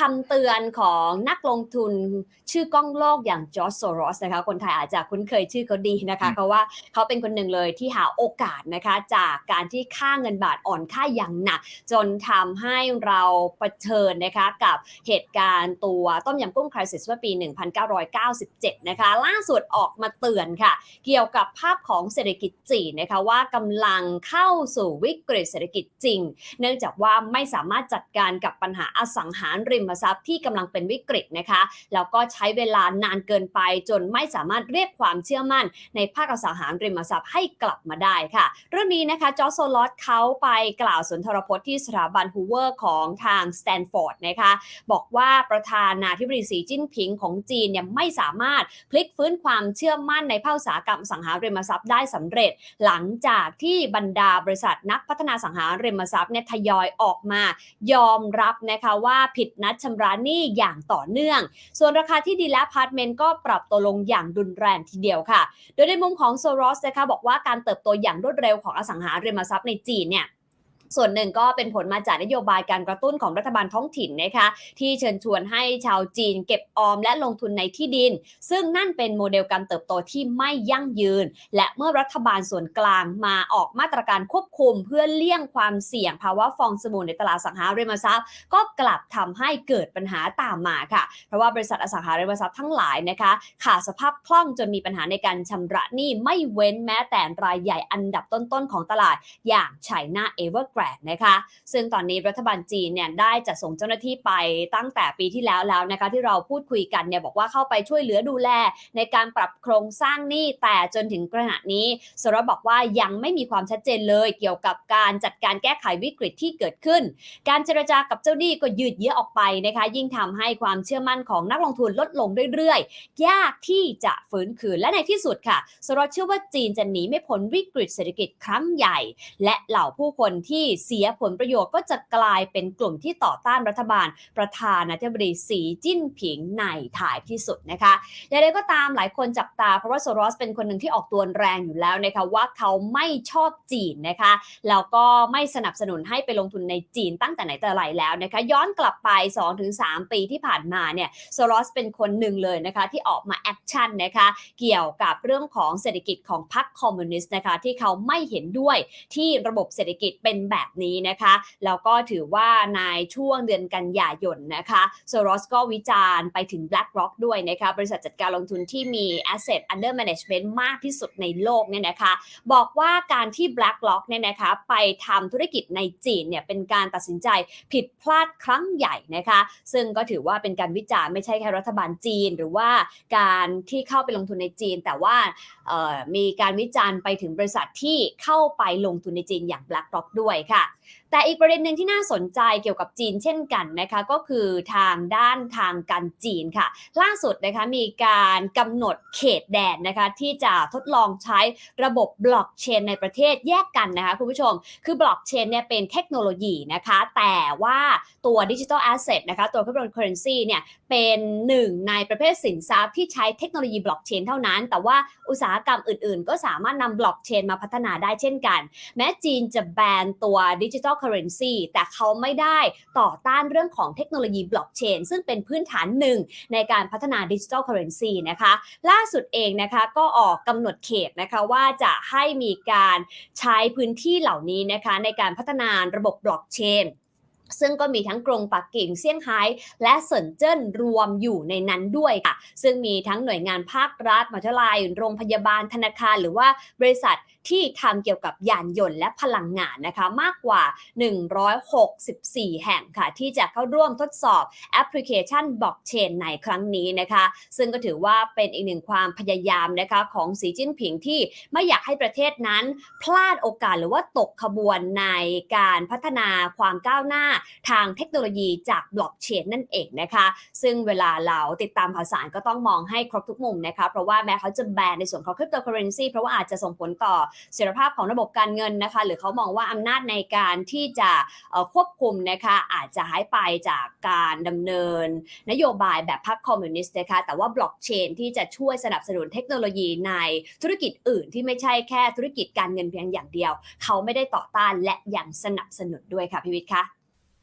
คำเตือนของนักลงทุนชื่อก้องโลกอย่างจอร์จโซรอสนะคะ คนไทยอาจจะคุ้นเคยชื่อเขาดีนะคะ เพราะว่าเขาเป็นคนหนึ่งเลยที่หาโอกาสนะคะจากการที่ค่าเงินบาทอ่อนค่าอย่างหนัก จนทำให้เราเผชิญนะคะกับเหตุการณ์ตัวต้มยำกุ้งคริสิสเมื่อปี 1997 นะคะ ล่าสุดออกมาเตือนค่ะ เกี่ยวกับภาพของเศรษฐกิจจีนนะคะว่ากำลังเข้าสู่วิกฤตเศรษฐกิจจริง เนื่องจากว่าไม่สามารถจัดการกับปัญหาอสังหาริมทรัพย์ที่กำลังเป็นวิกฤตนะคะแล้วก็ใช้เวลานานเกินไปจนไม่สามารถเรียกความเชื่อมั่น ในภาคอสังหาริมทรัพย์ให้กลับมาได้ค่ะ เรื่องนี้นะคะจอร์โซลอตเขาไปกล่าวสุนทรพจน์ที่สถาบันฮูเวอร์ของทางสแตนฟอร์ดนะคะบอกว่าประธานาธิบดีสีจิ้นผิงของจีนเนี่ยไม่สามารถพลิกฟื้นความเชื่อมั่นในภาคอุตสาหกรรมสังหาริมทรัพย์ได้สำเร็จ หลังจากที่บรรดาบริษัทนักพัฒนาสังหาริมทรัพย์เนี่ยทยอยออกมา ยอมรับนะคะว่าผิดนัดชำระหนี้อย่างต่อเนื่อง ส่วนราคาที่ดินและพาร์ทเมนต์ก็ปรับตัวลงอย่างดุนแรงทีเดียวค่ะ โดยในมุมของโซรอสนะคะบอกว่าการเติบโตอย่างรวดเร็วของอสังหาริมทรัพย์ในจีนเนี่ย ส่วนหนึ่งก็เป็นผลมาจากนโยบายการกระตุ้นของรัฐบาลท้องถิ่นนะคะ ที่เชิญชวนให้ชาวจีนเก็บออมและลงทุนในที่ดิน ซึ่งนั่นเป็นโมเดลการเติบโตที่ไม่ยั่งยืน และเมื่อรัฐบาลส่วนกลางมาออกมาตรการควบคุม เพื่อเลี่ยงความเสี่ยงภาวะฟองสบู่ในตลาดสังหาริมทรัพย์ ก็กลับทำให้เกิดปัญหาตามมาค่ะ เพราะว่าบริษัทอสังหาริมทรัพย์ทั้งหลายนะคะขาดสภาพคล่องจนมีปัญหาในการชำระหนี้ไม่เว้นแม้แต่รายใหญ่อันดับต้นๆของตลาด อย่าง China Evergrande นะคะซึ่งตอนนี้รัฐบาลจีนเนี่ยได้จัดส่งเจ้าหน้าที่ไปตั้งแต่ปีที่แล้วแล้วนะคะที่เราพูดคุยกันเนี่ยบอกว่าเข้าไปช่วยเหลือดูแล ในการปรับโครงสร้างหนี้แต่จนถึงขณะนี้สรบอกว่ายังไม่มีความชัดเจนเลยเกี่ยวกับการจัดการแก้ไขวิกฤตที่เกิดขึ้น การเจรจากับเจ้าหนี้ก็ยืดเยื้อออกไปนะคะยิ่งทำให้ความเชื่อมั่นของนักลงทุนลดลงเรื่อยๆ ยากที่จะฟื้นคืนและในที่สุดค่ะสรเชื่อว่าจีนจะหนีไม่พ้นวิกฤตเศรษฐกิจครั้งใหญ่ และเหล่าผู้คนที่เสียผลประโยชน์ก็จะกลายเป็นกลุ่มที่ต่อต้านรัฐบาลประธานาธิบดีสีจิ้นผิงในถ่ายที่สุดนะคะอย่างไรก็ตามหลายคนจับตาเพราะว่าโซรอสเป็นคนหนึ่งที่ออกตัวแรงอยู่แล้วนะคะว่าเขาไม่ชอบจีนนะคะแล้วก็ไม่สนับสนุนให้ไปลงทุนในจีนตั้งแต่ไหนแต่ไรแล้วนะคะย้อนกลับไป 2-3 ปีที่ผ่านมาเนี่ยโซรอสเป็นคนหนึ่งเลยนะคะที่ออกมาแอคชั่นนะคะเกี่ยวกับเรื่องของเศรษฐกิจของพรรคคอมมิวนิสต์นะคะที่เขาไม่เห็นด้วยที่ระบบเศรษฐกิจเป็นแบบนี้นะคะแล้วก็ถือว่าในช่วงเดือนกันยายนนะคะโซรอสก็วิจารณ์ไปถึง BlackRock ด้วยนะคะบริษัทจัดการลงทุนที่มี Asset Under Management มากที่สุดในโลกเนี่ยนะคะบอกว่าการที่ BlackRock เนี่ยนะคะไปทำธุรกิจในจีนเนี่ยเป็นการตัดสินใจผิดพลาดครั้งใหญ่นะคะซึ่งก็ถือว่าเป็นการวิจารณ์ไม่ใช่แค่รัฐบาลจีน หรือว่าการที่เข้าไปลงทุนในจีน แต่ว่ามีการวิจารณ์ไปถึงบริษัทที่เข้าไปลงทุนในจีนอย่าง BlackRock ด้วยค่ะ แต่อีกประเด็นหนึ่งที่น่าสนใจเกี่ยวกับจีนเช่นกันนะคะก็คือทางด้านทางการจีนค่ะ ล่าสุดนะคะมีการกำหนดเขตแดนนะคะที่จะทดลองใช้ระบบบล็อกเชนในประเทศแยกกันนะคะคุณผู้ชม คือบล็อกเชนเนี่ยเป็นเทคโนโลยีนะคะ แต่ว่าตัวดิจิทัลแอสเซทนะคะตัวคริปโตเคอเรนซีเนี่ยเป็นหนึ่งในประเภทสินทรัพย์ที่ใช้เทคโนโลยีบล็อกเชนเท่านั้น แต่ว่าอุตสาหกรรมอื่นๆ ก็สามารถนำบล็อกเชนมาพัฒนาได้เช่นกัน แม้จีนจะแบนตัวดิจิทัลคอเรนซีแต่เขาไม่ได้ต่อต้านเรื่องของเทคโนโลยีบล็อกเชนซึ่งเป็นพื้นฐานหนึ่งในการพัฒนาดิจิทัลเคอเรนซีนะคะล่าสุดเองนะคะก็ออกกำหนดเขตนะคะว่าจะให้มีการใช้พื้นที่เหล่านี้นะคะในการพัฒนาระบบบล็อกเชน ซึ่งก็มีทั้งกรงปักกิ่งเซี่ยงไฮ้และเซินเจิ้นรวมอยู่ในนั้นด้วยค่ะ ซึ่งมีทั้งหน่วยงานภาครัฐมหาวิทยาลัยโรงพยาบาลธนาคาร หรือว่าบริษัทที่ทำเกี่ยวกับยานยนต์และพลังงานนะคะ มากกว่า 164 แห่งค่ะ ที่จะเข้าร่วมทดสอบแอปพลิเคชันบล็อกเชนในครั้งนี้นะคะ ซึ่งก็ถือว่าเป็นอีกหนึ่งความพยายามนะคะของสีจิ้นผิงที่ไม่อยากให้ประเทศนั้น พลาดโอกาสหรือว่าตกขบวนในการพัฒนาความก้าวหน้าทางเทคโนโลยีจากบล็อกเชนนั่นเองนะคะ ซึ่งเวลาเราติดตามข่าวสารก็ต้องมองให้ครบทุกมุมนะคะ เพราะว่าแม้เขาจะแบนในส่วนของคริปโตเคอเรนซีเพราะว่าอาจจะส่งผลต่อเสถียรภาพของระบบการเงินนะคะ หรือเขามองว่าอำนาจในการที่จะควบคุมนะคะอาจจะหายไปจากการดำเนิน นโยบายแบบพรรคคอมมิวนิสต์นะคะ แต่ว่าบล็อกเชนที่จะช่วยสนับสนุนเทคโนโลยีในธุรกิจอื่นที่ไม่ใช่แค่ธุรกิจการเงินเพียงอย่างเดียว เขาไม่ได้ต่อต้านและยังสนับสนุนด้วยค่ะพิวิทย์คะ